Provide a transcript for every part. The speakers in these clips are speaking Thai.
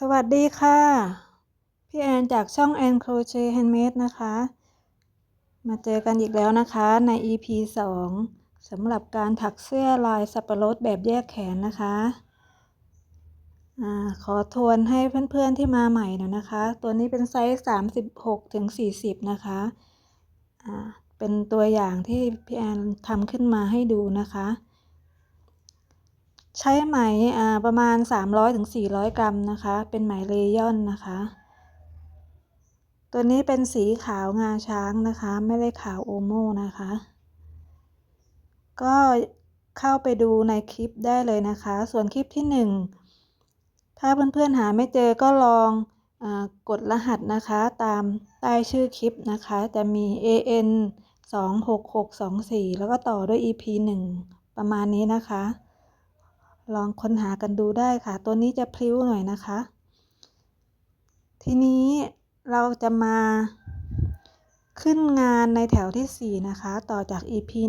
สวัสดีค่ะ พี่แอนจากช่องแอนโครเชต์แฮนด์เมดนะคะ มาเจอกันอีกแล้วนะคะใน EP 2สำหรับการถักเสื้อลายสับปะรดแบบแยกแขนนะคะอขอทวนให้เพื่อนๆที่มาใหม่หน่อยนะคะ ตัวนี้เป็นไซส์ 36ถึง40 นะคะะเป็นตัวอย่างที่พี่แอนทำขึ้นมาให้ดูนะคะ ใช้ไหมประมาณ 300-400 กรัมนะคะ เป็นไหมเลยอนนะคะ ตัวนี้เป็นสีขาวงาช้างนะคะ ไม่ได้ขาวโอโมนะคะ ก็เข้าไปดูในคลิปได้เลยนะคะ ส่วนคลิปที่ 1 ถ้าเพื่อนๆหาไม่เจอก็ลองอกดรหัสนะคะตามใต้ชื่อคลิปนะคะ จะมี an 26624 แล้วก็ต่อด้วย ep 1 ประมาณนี้นะคะ ลองค้นหากันดูได้ค่ะ ตัวนี้จะพลิ้วหน่อยนะคะ ทีนี้เราจะมาขึ้นงานในแถวที่ 4 นะคะ ต่อจาก EP 1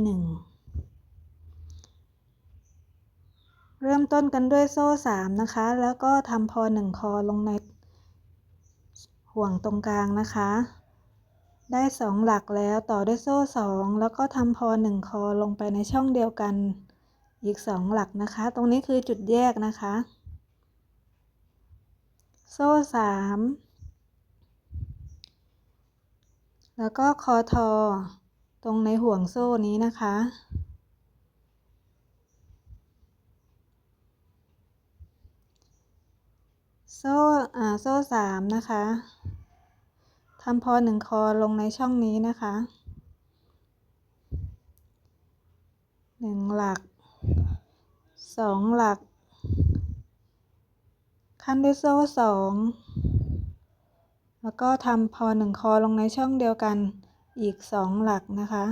เริ่มต้นกันด้วยโซ่ 3 นะคะ แล้วก็ทำพอ 1 คอลงในห่วงตรงกลางนะคะ ได้ 2 หลักแล้วต่อด้วยโซ่ 2 แล้วก็ทำพอ 1 คอลงไปในช่องเดียวกัน อีกสองหลักนะคะ ตรงนี้คือจุดแยกนะคะ โซ่สามแล้วก็คอทอ ตรงในห่วงโซ่นี้นะคะ โซ่อ่าโซ่สามนะคะทำพอหนึ่งคอลงในช่องนี้นะคะหนึ่งหลัก สองหลัก ขั้นด้วยโซ่สองแล้วก็ทำพอหนึ่งคอลงในช่องเดียวกันอีกสองหลักนะคะ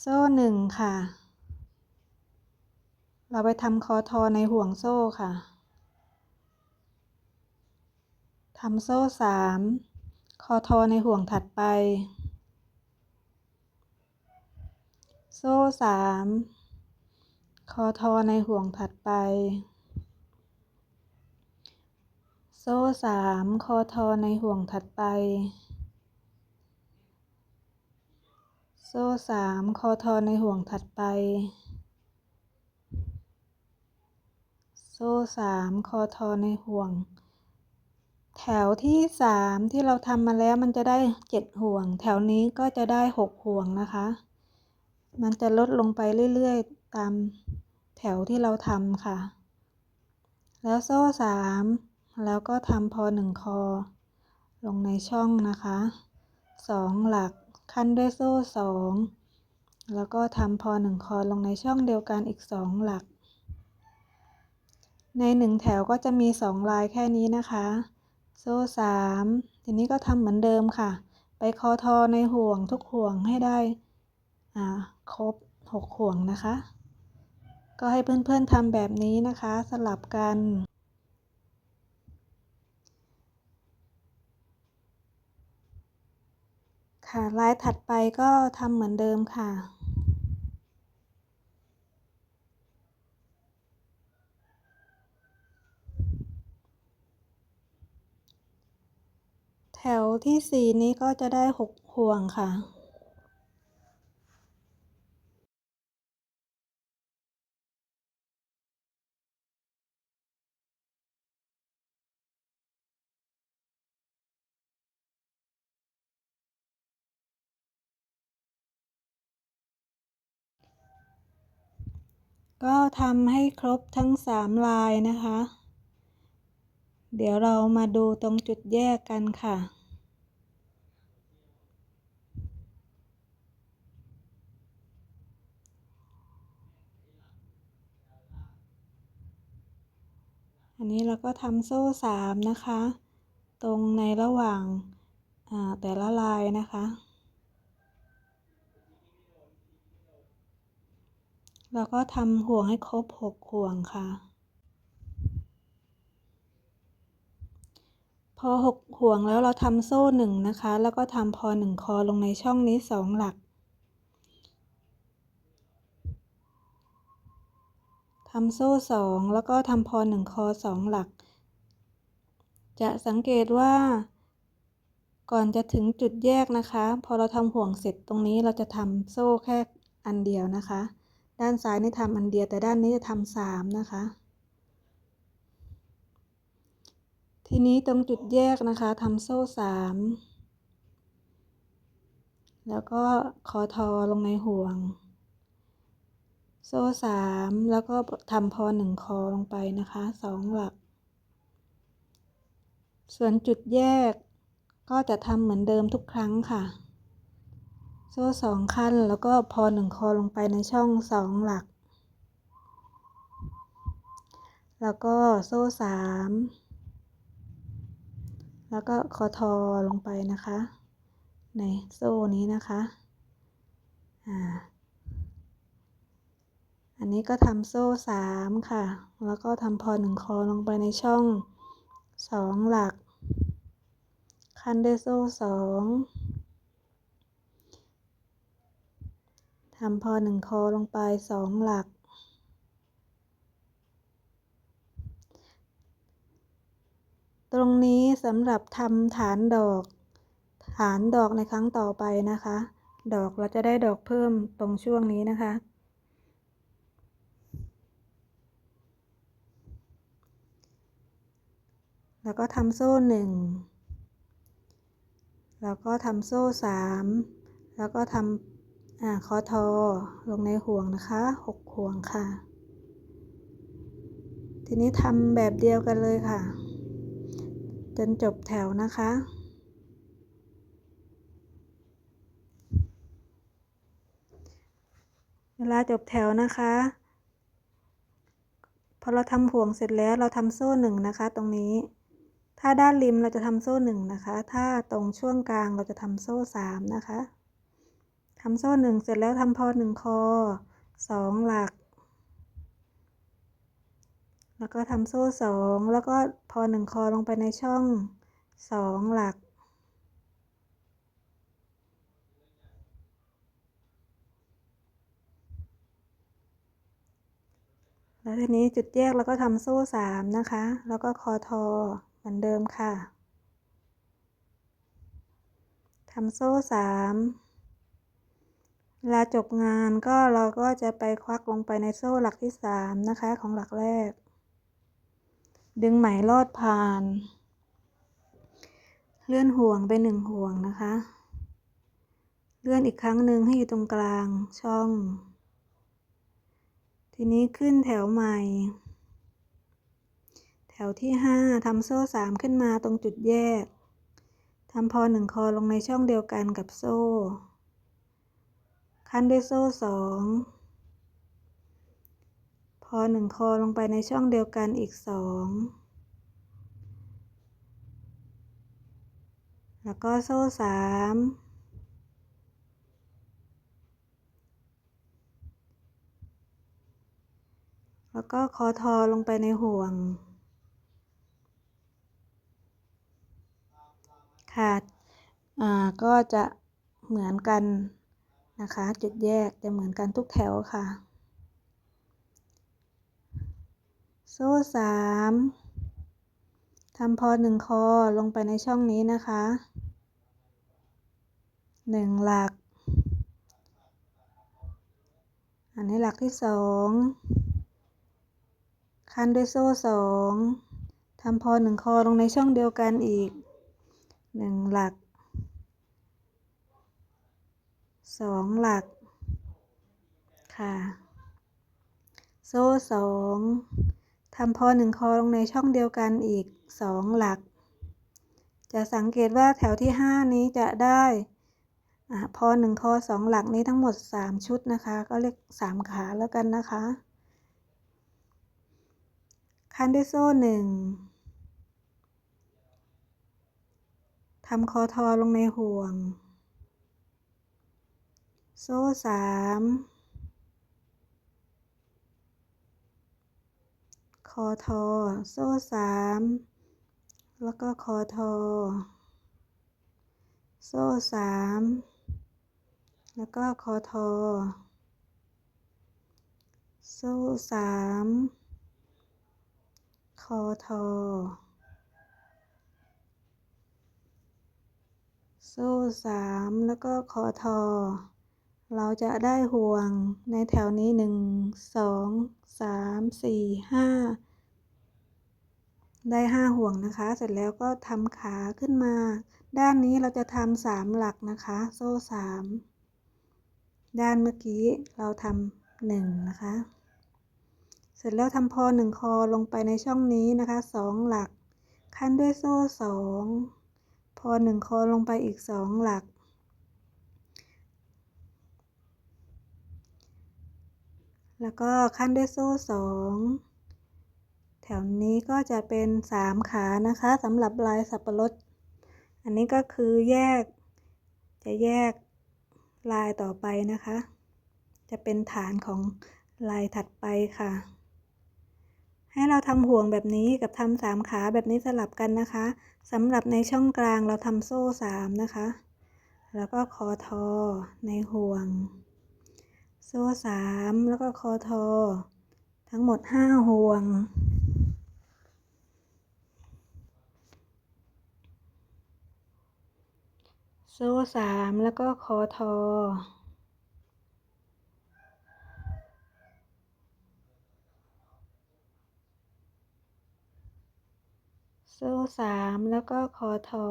โซ่หนึ่งค่ะ เราไปทำคอทอในห่วงโซ่ค่ะ ทำโซ่สามคอทอในห่วงถัดไป โซ่สามคอทอในห่วงถัดไป โซ่สามคอทอในห่วงถัดไป โซ่สามคอทอในห่วงถัดไป โซ่สามคอทอในห่วง แถวที่สามที่เราทำมาแล้วมันจะได้เจ็ดห่วง แถวนี้ก็จะได้หกห่วงนะคะ มันจะลดลงไปเรื่อยๆ ตามแถวที่เราทำค่ะ แล้วโซ่สามแล้วก็ทำพอหนึ่งคอ ลงในช่องนะคะสองหลักขั้นด้วยโซ่สองแล้วก็ทำพอหนึ่งคอลงในช่องเดียวกันอีกสองหลัก ในหนึ่งแถวก็จะมีสองลายแค่นี้นะคะ โซ่สามทีนี้ก็ทำเหมือนเดิมค่ะ ไปคอทอในห่วงทุกห่วงให้ได้ครบหกห่วงนะคะ ก็ให้เพื่อนๆทำแบบนี้นะคะ สลับกันค่ะลายถัดไปก็ทำเหมือนเดิมค่ะ ถวที่สี่นี้ก็จะได้หกห่วงค่ะ ก็ทำให้ครบทั้งสามลายนะคะ เดี๋ยวเรามาดูตรงจุดแยกกันค่ะอั นนี้เราก็ทำโซ่สามนะคะ ตรงในระหว่างแต่ละลายนะคะแล้วก็ทำห่วงให้ครบหกห่วงค่ะ พอหกห่วงแล้วเราทำโซ่หนึ่งนะคะ แล้วก็ทำพอหนึ่งคอลงในช่องนี้สองหลักำโซ่สองแล้วก็ทำพอหนึ่งคอสองหลัก จะสังเกตว่า ก่อนจะถึงจุดแยกนะคะ พอเราทำห่วงเสร็จตรงนี้เราจะทำโซ่แค่อันเดียวนะคะ ด้านซ้ายนี่ทำอันเดียวแต่ด้านนี้จะทำสามนะคะ ทีนี้ตรงจุดแยกนะคะทำโซ่สามแล้วก็คอทอลงในห่วง โซ่สามแล้วก็ทำพอหนึ่งคอลงไปนะคะสองหลัก ส่วนจุดแยกก็จะทำเหมือนเดิมทุกครั้งค่ะ โซ่สองขั้นแล้วก็พอหนึ่งคอลงไปในช่องสองหลัก แล้วก็โซ่สามแล้วก็คอทอลงไปนะคะ ในโซ่นี้นะคะ อ่า อันนี้ก็ทำโซ่สามค่ะ แล้วก็ทำพอหนึ่งคอลงไปในช่องสองหลัก คันด้วยโซ่สองทำพอหนึ่งคอลงไปสองหลัก ตรงนี้สำหรับทำฐานดอก ฐานดอกในครั้งต่อไปนะคะ ดอกเราจะได้ดอกเพิ่มตรงช่วงนี้นะคะ แล้วก็ทำโซ่หนึ่งแล้วก็ทำโซ่สามแล้วก็ทำอ่าคอทอลงในห่วงนะคะหกห่วงค่ะ ทีนี้ทำแบบเดียวกันเลยค่ะ จนจบแถวนะคะเวลาจบแถวนะคะ พอเราทำห่วงเสร็จแล้วเราทำโซ่หนึ่งนะคะตรงนี้ ถ้าด้านริมเราจะทำโซ่หนึ่งนะคะ ถ้าตรงช่วงกลางเราจะทำโซ่สามนะคะทำโซ่หนึ่งเสร็จแล้วทำพอหนึ่งคอสองหลัก แล้วก็ทำโซ่สองแล้วก็พอหนึ่งคอลงไปในช่องสองหลักแล้วทีนี้จุดแยกแล้วก็ทำโซ่สามนะคะ แล้วก็คอทอ มือนเดิมค่ะ ทำโซ่สามเวลาจบงานก็เราก็จะไปควักลงไปในโซ่หลักที่สามนะคะของหลักแรก ดึงไหมลอดผ่าน เลื่อนห่วงไปหนึ่งห่วงนะคะ เลื่อนอีกครั้งหนึ่งให้อยู่ตรงกลางช่อง ทีนี้ขึ้นแถวใหม่ แถวที่ห้าทำโซ่สามขึ้นมาตรงจุดแยกทำพอหนึ่งคอลงในช่องเดียวกันกับโซ่ ขั้นด้วยโซ่สองพอหนึ่งคอลงไปในช่องเดียวกันอีกสองแล้วก็โซ่สามแล้วก็คอทอลงไปในห่วง ค่ะอ่าก็จะเหมือนกันนะคะ จุดแยกจะเหมือนกันทุกแถวค่ะ โซ่สามทำพอหนึ่งคอลงไปในช่องนี้นะคะหนึ่งหลัก อันนี้หลักที่สองคันด้วยโซ่สองทำพอหนึ่งคอลงในช่องเดียวกันอีก หนึ่งหลักสองหลัก ค่ะ โซ่สองทำพอหนึ่งคอลงในช่องเดียวกันอีกสองหลัก จะสังเกตว่าแถวที่ห้านี้จะได้อพอหนึ่งคอสองหลักนี้ทั้งหมดสามชุดนะคะ ก็เรียกสามขาแล้วกันนะคะ คันด้วยโซ่หนึ่ง ทำคอทอลงในห่วง โซ่สามคอทอ โซ่สามแล้วก็คอทอ โซ่สามแล้วก็คอทอ โซ่สามคอทอ โซ่สามแล้วก็คอทอ เราจะได้ห่วงในแถวนี้หนึ่งสองสามสี่ห้าได้ห้าห่วงนะคะ เสร็จแล้วก็ทำขาขึ้นมา ด้านนี้เราจะทำสามหลักนะคะ โซ่สามด้านเมื่อกี้เราทำหนึ่งนะคะ เสร็จแล้วทำพอหนึ่งคอลงไปในช่องนี้นะคะสองหลัก ขั้นด้วยโซ่สอง อหนึ่งคอลงไปอีกสองหลัก แล้วก็ขั้นด้วยโซ่สองแถวนี้ก็จะเป็นสามขานะคะสำหรับลายสับปะรด อันนี้ก็คือแยก จะแยกลายต่อไปนะคะ จะเป็นฐานของลายถัดไปค่ะ ให้เราทำห่วงแบบนี้กับทำสามขาแบบนี้สลับกันนะคะสำหรับในช่องกลางเราทำโซ่สามนะคะ แล้วก็คอทอในห่วง โซ่สามแล้วก็คอทอ ทั้งหมดห้าห่วงโซ่สามแล้วก็คอทอ โซ่สามแล้วก็คอทอ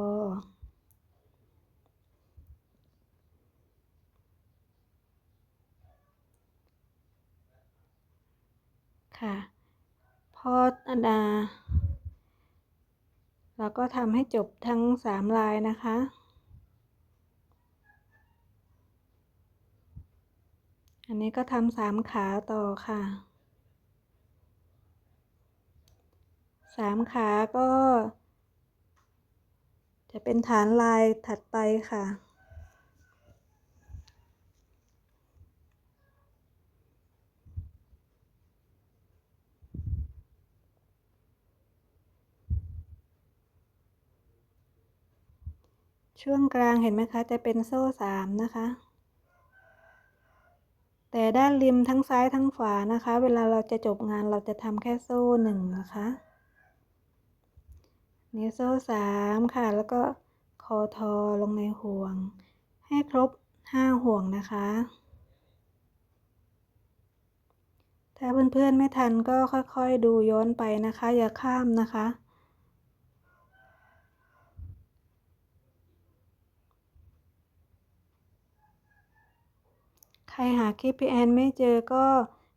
ค่ะ พออดาเราก็ทำให้จบทั้งสามลายนะคะ อันนี้ก็ทำสามขาต่อค่ะ สามขาก็ จะเป็นฐานลายถัดไปค่ะ ช่วงกลางเห็นไหมคะ จะเป็นโซ่สามนะคะแต่ด้านริมทั้งซ้ายทั้งขวานะคะ เวลาเราจะจบงานเราจะทำแค่โซ่หนึ่งนะคะ นี่โซ่สามค่ะ แล้วก็คอทอลงในห่วง ให้ครบห้าห่วงนะคะ ถ้าเพื่อนๆไม่ทันก็ค่อยๆดูย้อนไปนะคะ อย่าข้ามนะคะใครหาคลิปพี่แอนไม่เจอก็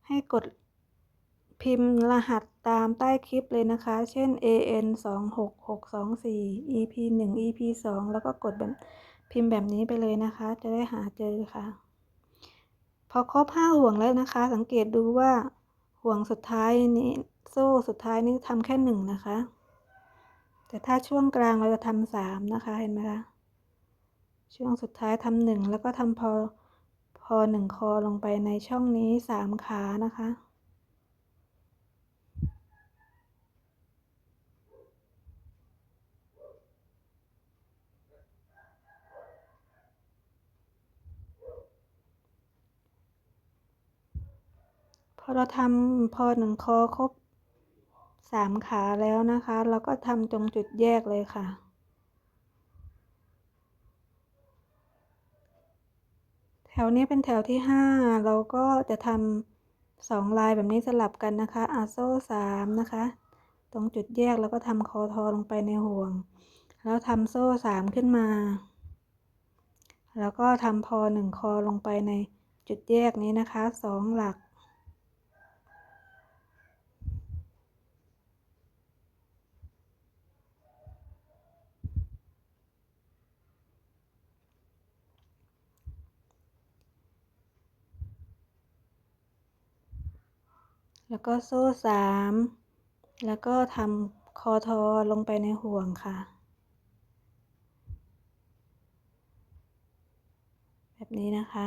ให้กด พิมพ์รหัสตามใต้คลิปเลยนะคะ เช่น an 2 6 6 2 4 ep 1 ep 2 แล้วก็กดแบบพิมพ์แบบนี้ไปเลยนะคะ จะได้หาเจอค่ะ พอครบห้าห่วงแล้วนะคะ สังเกตดูว่าห่วงสุดท้ายนี้โซ่สุดท้ายนี้ทำแค่หนึ่งนะคะ แต่ถ้าช่วงกลางเราจะทำสามนะคะเห็นไหมคะช่วงสุดท้ายทำหนึ่งแล้วก็ทำพอพอหนึ่งคอลงไปในช่องนี้สามขานะคะ พ อเราทำพอหนึ่งคอครบสามขาแล้วนะคะ เราก็ทำตรงจุดแยกเลยค่ะ แถวนี้เป็นแถวที่ห้าเราก็จะทำสองลายแบบนี้สลับกันนะคะอาโซ่สามนะคะ ตรงจุดแยกแล้วก็ทำคอทอลงไปในห่วง แล้วทำโซ่สามขึ้นมา แล้วก็ทำพอหนึ่งคอลงไปในจุดแยกนี้นะคะสองหลัก แล้วก็โซ่สามแล้วก็ทำคอทอลงไปในห่วงค่ะ แบบนี้นะคะ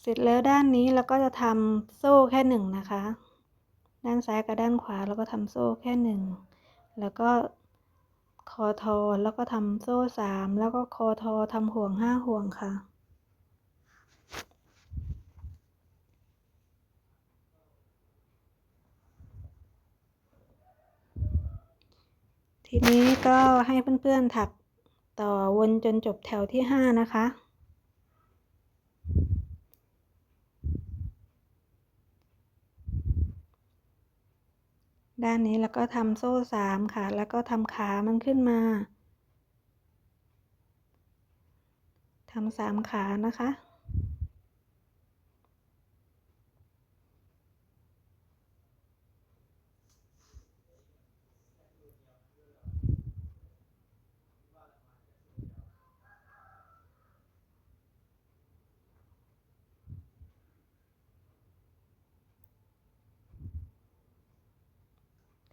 เสร็จแล้วด้านนี้เราก็จะทำโซ่แค่หนึ่งนะคะ ด้านซ้ายกับด้านขวาเราก็ทำโซ่แค่หนึ่งแล้วก็คอทอแล้วก็ทำโซ่สามแล้วก็คอทอทำห่วงห้าห่วงค่ะ ทีนี้ก็ให้เพื่อนๆถักต่อวนจนจบแถวที่ห้านะคะ ด้านนี้แล้วก็ทำโซ่สามค่ะ แล้วก็ทำขามันขึ้นมาทำสามขานะคะ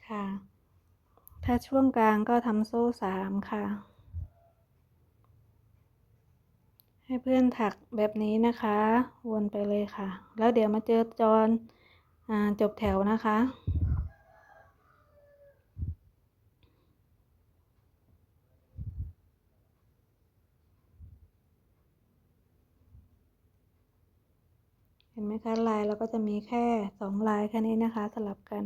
ค่ะ ถ้าช่วงกลางก็ทำโซ่สามค่ะ ให้เพื่อนถักแบบนี้นะคะ วนไปเลยค่ะ แล้วเดี๋ยวมาเจอจอนอจบแถวนะคะเห็นไหมคะลายเราก็จะมีแค่สองลายแค่นี้นะคะสลับกัน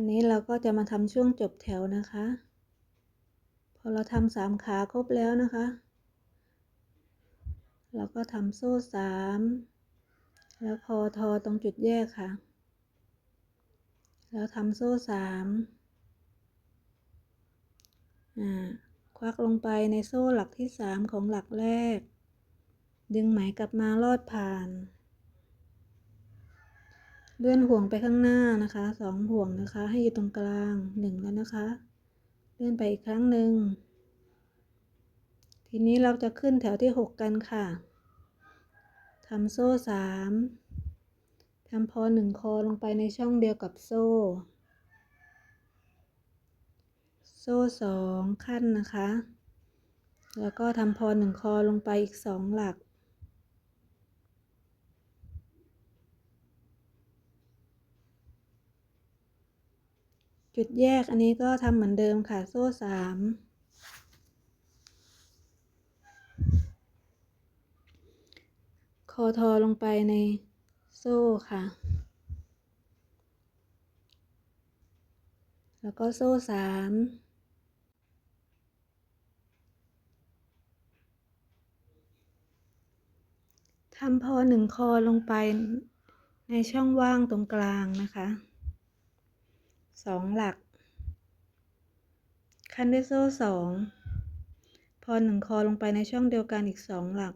อันนี้เราก็จะมาทำช่วงจบแถวนะคะ พอเราทำสามขาครบแล้วนะคะ เราก็ทำโซ่สามแล้วคอทอตรงจุดแยกค่ะ แล้วทำโซ่สามอ่าควักลงไปในโซ่หลักที่สามของหลักแรก ดึงไหมกลับมาลอดผ่าน เลื่อนห่วงไปข้างหน้านะคะสองห่วงนะคะ ให้อยู่ตรงกลางหนึ่งแล้วนะคะ เลื่อนไปอีกครั้งหนึ่งทีนี้เราจะขึ้นแถวที่หกกันค่ะทำโซ่สามทำพอหนึ่งคอลงไปในช่องเดียวกับโซ่ โซ่สองขั้นนะคะ แล้วก็ทำพอหนึ่งคอลงไปอีกสองหลัก จุดแยกอันนี้ก็ทำเหมือนเดิมค่ะ โซ่สามคอทอลงไปในโซ่ค่ะ แล้วก็โซ่สามทำพอหนึ่งคอลงไปในช่องว่างตรงกลางนะคะ สองหลัก คันด้วยโซ่สองพอหนึ่งคอลงไปในช่องเดียวกันอีกสองหลัก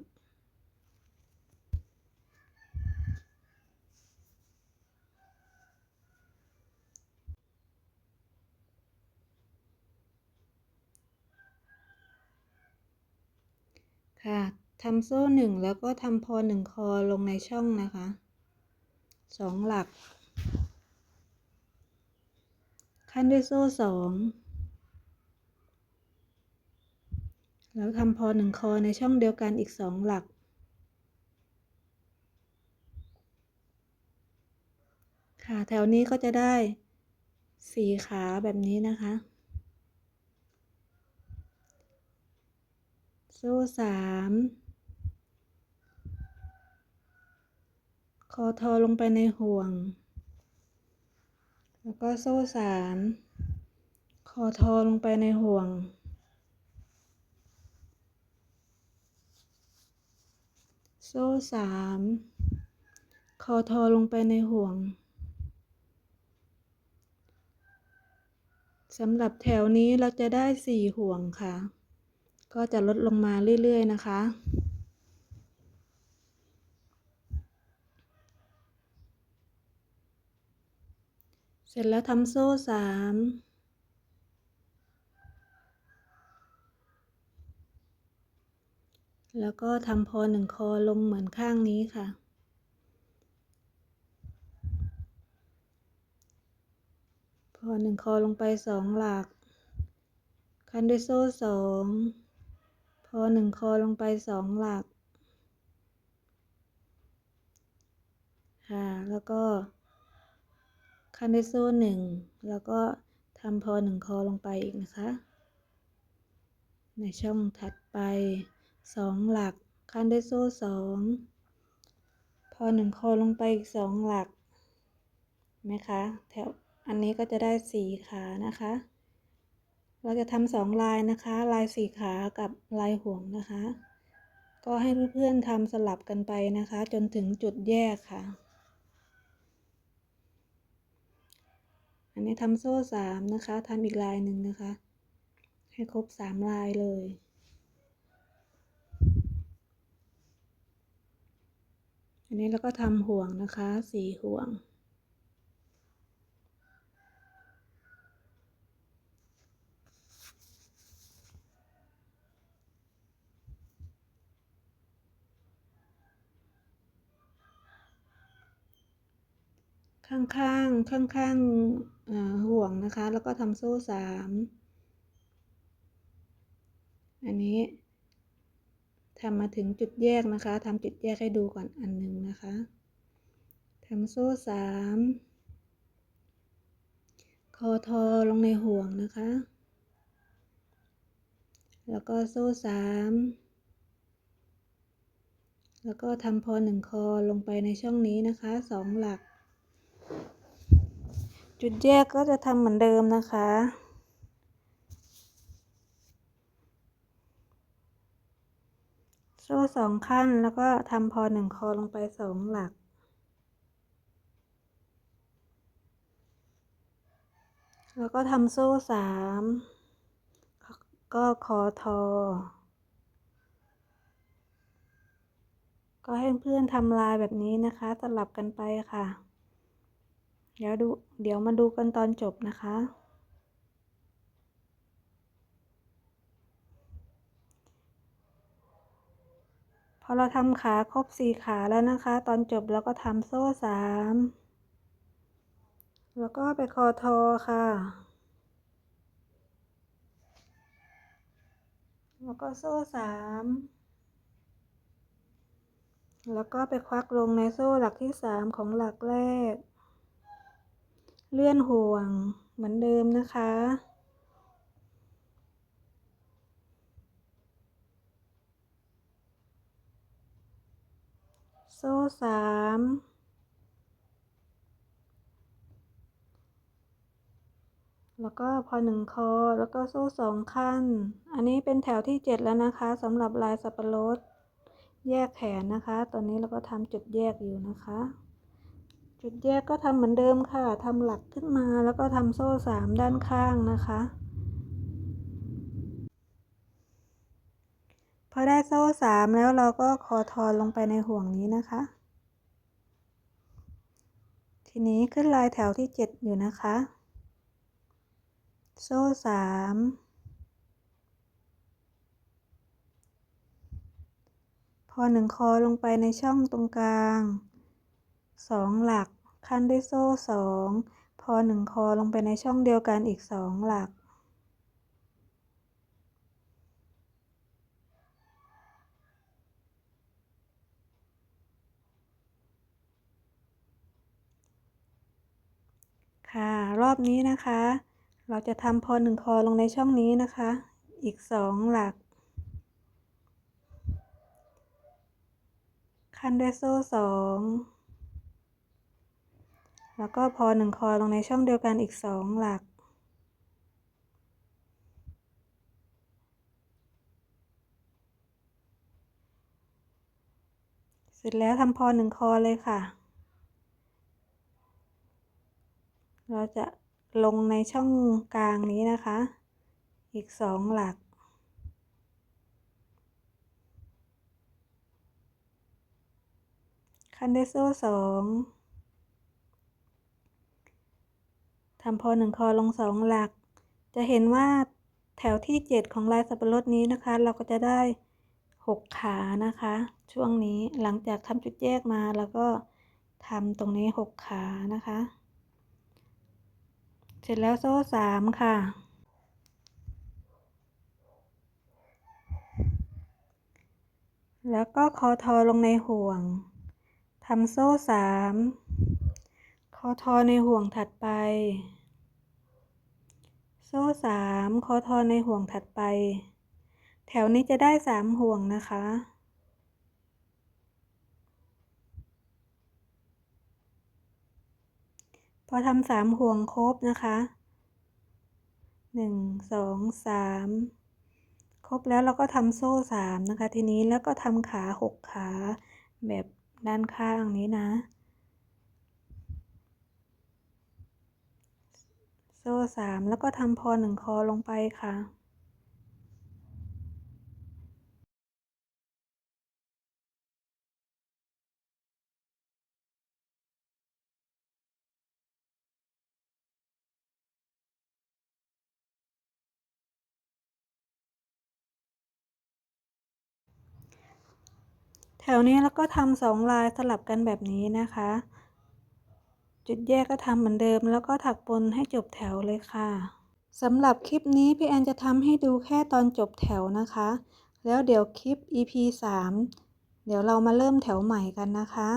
ค่ะทำโซ่หนึ่งแล้วก็ทำพอหนึ่งคอลงในช่องนะคะสองหลัก ขั้นด้วยโซ่สอง แล้วทำพอหนึ่งคอในช่องเดียวกันอีกสองหลัก ค่ะแถวนี้ก็จะได้สี่ขาแบบนี้นะคะ โซ่สามคอทอลงไปในห่วง แล้วก็โซ่สามคอทอลงไปในห่วง โซ่สามคอทอลงไปในห่วงสำหรับแถวนี้เราจะได้สี่ห่วงค่ะ ก็จะลดลงมาเรื่อย ๆ นะคะ เสร็จแล้วทำโซ่สามแล้วก็ทำพอหนึ่งคอลงเหมือนข้างนี้ค่ะ พอหนึ่งคอลงไปสองหลัก คันด้วยโซ่สองพอหนึ่งคอลงไปสองหลัก ค่ะ แล้วก็ ขั้นด้วยโซ่หนึ่งแล้วก็ทำพอหนึ่งคอลงไปอีกนะคะ ในช่องถัดไปสองหลักขั้นด้วยโซ่สองพอหนึ่งคอลงไปอีกสองหลักไหมคะแถวอันนี้ก็จะได้สี่ขานะคะ เราจะทำสองลายนะคะ ลายสี่ขากับลายห่วงนะคะ ก็ให้เพื่อนๆทำสลับกันไปนะคะ จนถึงจุดแยกค่ะ อันนี้ทำโซ่สามนะคะทำอีกลายหนึ่งนะคะ ให้ครบสามลายเลยอันนี้เราก็ทำห่วงนะคะสี่ห่วง ข้างข้างข้างข้างๆห่วงนะคะ แล้วก็ทำโซ่สามอันนี้ทำมาถึงจุดแยกนะคะทำจุดแยกให้ดูก่อนอันหนึ่งนะคะทำโซ่สามคอทอลงในห่วงนะคะ แล้วก็โซ่สามแล้วก็ทำพอหนึ่งคอลงไปในช่องนี้นะคะสองหลัก จุดแยกก็จะทำเหมือนเดิมนะคะ โซ่สองขั้นแล้วก็ทำพอหนึ่งคอลงไปสองหลัก แล้วก็ทำโซ่สามก็คอทอ ก็ให้เพื่อนทำลายแบบนี้นะคะ สลับกันไปค่ะ ดี๋ยวดู เดี๋ยวมาดูกันตอนจบนะคะ พอเราทำขาครบสี่ขาแล้วนะคะ ตอนจบเราก็ทำโซ่สามแล้วก็ไปคอทอค่ะ แล้วก็โซ่สามแล้วก็ไปควักลงในโซ่หลักที่สามของหลักแรก เลื่อนห่วงเหมือนเดิมนะคะ โซ่สามแล้วก็พอหนึ่งคอแล้วก็โซ่สองขั้น อันนี้เป็นแถวที่เจ็ดแล้วนะคะสำหรับลายสับปะรด แยกแขนนะคะ ตอนนี้เราก็ทำจุดแยกอยู่นะคะ จุดแยกก็ทำเหมือนเดิมค่ะทำหลักขึ้นมาแล้วก็ทำโซ่สามด้านข้างนะคะ พอได้โซ่สามแล้วเราก็คอทอนลงไปในห่วงนี้นะคะ ทีนี้ขึ้นลายแถวที่เจ็ดอยู่นะคะ โซ่สามพอหนึ่งคอลงไปในช่องตรงกลาง สองหลัก ขั้นด้วยโซ่สองพอหนึ่งคอลงไปในช่องเดียวกันอีกสองหลัก ค่ะ รอบนี้นะคะ เราจะทำพอหนึ่งคอลงในช่องนี้นะคะ อีกสองหลัก ขั้นด้วยโซ่สอง แล้วก็พอหนึ่งคอลงในช่องเดียวกันอีกสองหลัก เสร็จแล้วทำพอหนึ่งคอเลยค่ะ เราจะลงในช่องกลางนี้นะคะ อีกสองหลักขั้นด้โซ่สอง ทำพอหนึ่งคอลงสองหลัก จะเห็นว่าแถวที่เจ็ดของลายสับปะรดนี้นะคะ เราก็จะได้หกขานะคะ ช่วงนี้หลังจากทำจุดแยกมาแล้วก็ทำตรงนี้หกขานะคะ เสร็จแล้วโซ่สามค่ะ แล้วก็คอทอลงในห่วงทำโซ่สามอทอในห่วงถัดไป โซ่สามคอทอในห่วงถัดไป แถวนี้จะได้สามห่วงนะคะ พอทำสามห่วงครบนะคะหนึ่งสองสามครบแล้วเราก็ทำโซ่สามนะคะ ทีนี้แล้วก็ทำขาหกขาแบบด้านข้างนี้นะ โซ่สามแล้วก็ทำพอหนึ่งคอลงไปค่ะแถวนี้แล้วก็ทำสองลายสลับกันแบบนี้นะคะ จุดแยกก็ทำเหมือนเดิม แล้วก็ถักปนให้จบแถวเลยค่ะสำหรับคลิปนี้พี่แอนจะทำให้ดูแค่ตอนจบแถวนะคะ แล้วเดี๋ยวคลิป EP 3 เดี๋ยวเรามาเริ่มแถวใหม่กันนะคะ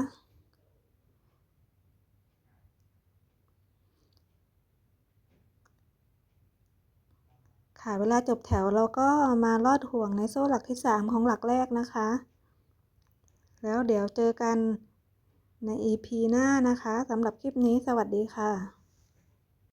ค่ะเวลาจบแถวเราก็มาลอดห่วงในโซ่หลักที่ 3 ของหลักแรกนะคะ แล้วเดี๋ยวเจอกัน ใน EP หน้านะคะสำหรับคลิปนี้สวัสดีค่ะ